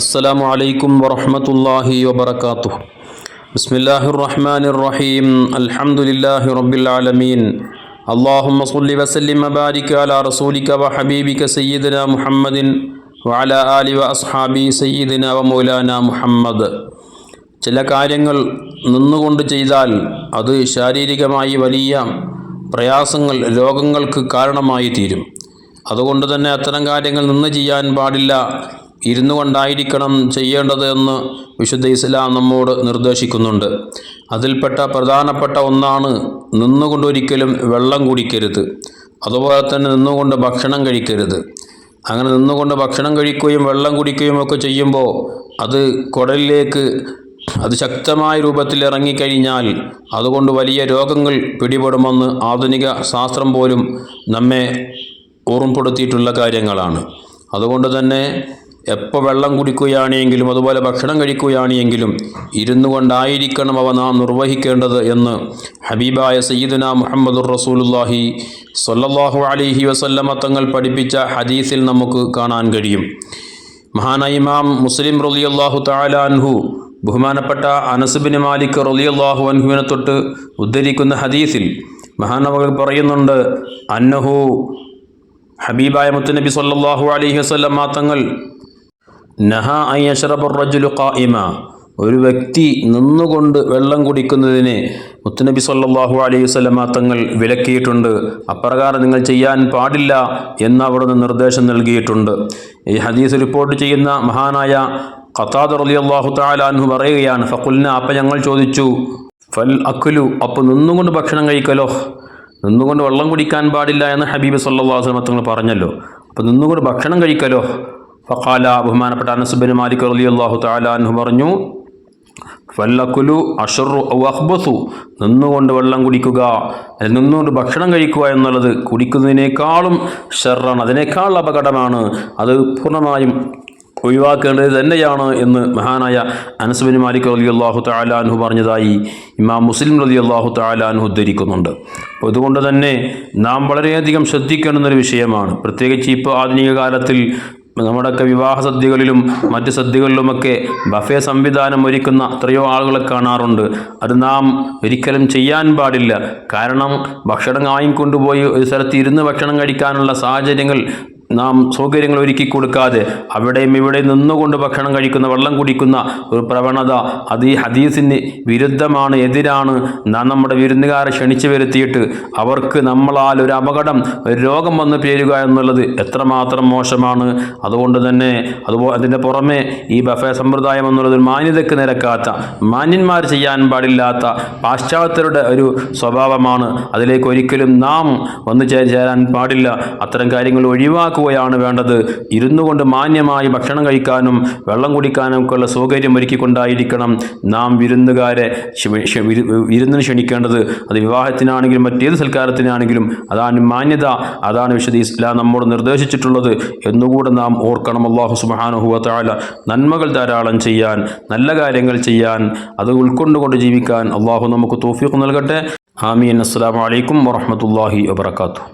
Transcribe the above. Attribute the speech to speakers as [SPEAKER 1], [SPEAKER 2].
[SPEAKER 1] السلام عليكم ورحمة الله وبركاته بسم الله الرحمن الرحيم الحمد لله رب العالمين اللهم صل وسلم وبارك على رسولك وحبيبك سيدنا محمد وعلى آل وأصحابه سيدنا ومولانا محمد ചില കാര്യങ്ങൾ നിന്നുകൊണ്ട് ചെയ്താൽ അത് ശാരീരികമായി വലിയ പ്രയാസങ്ങൾ രോഗങ്ങൾക്ക് കാരണമായി തീരും അതുകൊണ്ട് തന്നെ അത്തരം കാര്യങ്ങൾ നിന്ന് ചെയ്യാൻ പാടില്ല ഇരുന്നു കൊണ്ടായിരിക്കണം ചെയ്യേണ്ടത് എന്ന് വിശുദ്ധ ഇസ്ലാം നമ്മോട് നിർദ്ദേശിക്കുന്നുണ്ട്. അതിൽപ്പെട്ട പ്രധാനപ്പെട്ട ഒന്നാണ് നിന്നുകൊണ്ടൊരിക്കലും വെള്ളം കുടിക്കരുത്. അതുപോലെ തന്നെ നിന്നുകൊണ്ട് ഭക്ഷണം കഴിക്കരുത്. അങ്ങനെ നിന്നുകൊണ്ട് ഭക്ഷണം കഴിക്കുകയും വെള്ളം കുടിക്കുകയും ഒക്കെ ചെയ്യുമ്പോൾ അത് കുടലിലേക്ക് അത് ശക്തമായ രൂപത്തിൽ ഇറങ്ങിക്കഴിഞ്ഞാൽ അതുകൊണ്ട് വലിയ രോഗങ്ങൾ പിടിപെടുമെന്ന് ആധുനിക ശാസ്ത്രം പോലും നമ്മെ ഓർമ്മപ്പെടുത്തിയിട്ടുള്ള കാര്യങ്ങളാണ്. അതുകൊണ്ട് തന്നെ എപ്പോൾ വെള്ളം കുടിക്കുകയാണെങ്കിലും അതുപോലെ ഭക്ഷണം കഴിക്കുകയാണെങ്കിലും ഇരുന്നു കൊണ്ടായിരിക്കണം അവ നാം നിർവഹിക്കേണ്ടത് എന്ന് ഹബീബായ സയ്യിദുന മുഹമ്മദുർ റസൂലുല്ലാഹി സൊല്ലാഹു അലൈഹി വസല്ലമ തങ്ങൾ പഠിപ്പിച്ച ഹദീസിൽ നമുക്ക് കാണാൻ കഴിയും. മഹാനായ ഇമാം മുസ്ലിം റളിയല്ലാഹു തആല അൻഹു ബഹുമാനപ്പെട്ട അനസുബിൻ മാലിക് റളിയല്ലാഹു അൻഹുവിനെ തൊട്ട് ഉദ്ധരിക്കുന്ന ഹദീസിൽ മഹാനവകൾ പറയുന്നുണ്ട് അന്നഹു ഹബീബായ മുത്തുനബി സല്ലല്ലാഹു അലൈഹി വസല്ലമ തങ്ങൾ നഹ അയ്യഷറബുറജുലു ഖായിമ ഒരു വ്യക്തി നിന്നുകൊണ്ട് വെള്ളം കുടിക്കുന്നതിന് മുത്തുനബി സല്ലാഹു അലൈഹി വസല്ലമ തങ്ങൾ വിലക്കിയിട്ടുണ്ട്. അപ്രകാരം നിങ്ങൾ ചെയ്യാൻ പാടില്ല എന്ന് അവിടുന്ന് നിർദ്ദേശം നൽകിയിട്ടുണ്ട്. ഈ ഹദീസ് റിപ്പോർട്ട് ചെയ്യുന്ന മഹാനായ ഖത്താദ് റളിയല്ലാഹു അള്ളാഹു താലാൻഹു പറയുകയാണ് ഫക്കുലിന് അപ്പം ഞങ്ങൾ ചോദിച്ചു ഫൽ അക്കുലു അപ്പോൾ നിന്നുകൊണ്ട് ഭക്ഷണം കഴിക്കലോ? നിന്നുകൊണ്ട് വെള്ളം കുടിക്കാൻ പാടില്ല എന്ന് ഹബീബ് അലൈഹി വസല്ലം തങ്ങൾ പറഞ്ഞല്ലോ. അപ്പോൾ നിന്നുകൊണ്ട് ഭക്ഷണം കഴിക്കലോ? ഫഖാല ബഹുമാനപ്പെട്ട അനസുബിൻ മാലിക് റളിയല്ലാഹു തആല അൻഹു പറഞ്ഞു ഫല്ലക്കുലു അഷറു അഹ്ബസു നിന്നുകൊണ്ട് വെള്ളം കുടിക്കുക നിന്നുകൊണ്ട് ഭക്ഷണം കഴിക്കുക എന്നുള്ളത് കുടിക്കുന്നതിനേക്കാളും ഷെറാണ് അതിനേക്കാൾ അപകടമാണ്. അത് പൂർണമായും ഒഴിവാക്കേണ്ടത് തന്നെയാണ് എന്ന് മഹാനായ അനസുബിൻ മാലിക് റലി അള്ളാഹു താലാൻഹു പറഞ്ഞതായി ഇമാം മുസ്ലിം റലി അള്ളാഹു താലാൻഹു ഉദ്ധരിക്കുന്നുണ്ട്. അപ്പോൾ ഇതുകൊണ്ട് തന്നെ നാം വളരെയധികം ശ്രദ്ധിക്കേണ്ടുന്നൊരു വിഷയമാണ്. പ്രത്യേകിച്ച് ഇപ്പോൾ ആധുനിക കാലത്തിൽ നമ്മുടെയൊക്കെ വിവാഹ സദ്യകളിലും മറ്റ് സദ്യകളിലുമൊക്കെ ബഫേ സംവിധാനം ഒരുക്കുന്ന എത്രയോ ആളുകളെ കാണാറുണ്ട്. അത് നാം ഒരിക്കലും ചെയ്യാൻ പാടില്ല. കാരണം ഭക്ഷണം വാങ്ങിക്കൊണ്ടുപോയി ഒരു സ്ഥലത്ത് ഇരുന്ന് ഭക്ഷണം കഴിക്കാനുള്ള സാഹചര്യങ്ങൾ നാം സൗകര്യങ്ങൾ ഒരുക്കി കൊടുക്കാതെ അവിടെയും ഇവിടെ നിന്നുകൊണ്ട് ഭക്ഷണം കഴിക്കുന്ന വെള്ളം കുടിക്കുന്ന ഒരു പ്രവണത അത് ഈ ഹദീസിന് വിരുദ്ധമാണ് എതിരാണ്. നാം നമ്മുടെ വിരുന്നുകാരെ ക്ഷണിച്ചു വരുത്തിയിട്ട് അവർക്ക് നമ്മളാൽ ഒരു അപകടം ഒരു രോഗം വന്നു പേരുക എന്നുള്ളത് എത്രമാത്രം മോശമാണ്. അതുകൊണ്ട് തന്നെ അതുപോലെ അതിന്റെ പുറമെ ഈ ബഫേ സമ്പ്രദായം എന്നുള്ളത് മാന്യതയ്ക്ക് നിരക്കാത്ത മാന്യന്മാർ ചെയ്യാൻ പാടില്ലാത്ത പാശ്ചാത്യരുടെ ഒരു സ്വഭാവമാണ്. അതിലേക്ക് ഒരിക്കലും നാം വന്നു ചേരാൻ പാടില്ല. അത്തരം കാര്യങ്ങൾ ഒഴിവാക്കുക ാണ് വേണ്ടത്. ഇരുന്നു കൊണ്ട് മാന്യമായി ഭക്ഷണം കഴിക്കാനും വെള്ളം കുടിക്കാനും ഒക്കെ ഉള്ള സൗകര്യം ഒരുക്കിക്കൊണ്ടായിരിക്കണം നാം വിരുന്നുകാരെ വിരുന്നിന് ക്ഷണിക്കേണ്ടത്. അത് വിവാഹത്തിനാണെങ്കിലും മറ്റേത് സൽക്കാരത്തിനാണെങ്കിലും അതാണ് മാന്യത അതാണ് വിശുദ്ധ ഇസ്ലാം നമ്മോട് നിർദ്ദേശിച്ചിട്ടുള്ളത് എന്നുകൂടെ നാം ഓർക്കണം. അള്ളാഹു സുബാനുഹുവ താല നന്മകൾ ധാരാളം ചെയ്യാൻ നല്ല കാര്യങ്ങൾ ചെയ്യാൻ അത് ഉൾക്കൊണ്ടുകൊണ്ട് ജീവിക്കാൻ അള്ളാഹു നമുക്ക് തോഫീഖ് നൽകട്ടെ. ആമീൻ. അസ്സാം വലൈക്കും വറഹമത്തല്ലാഹി വാബർക്കാത്തു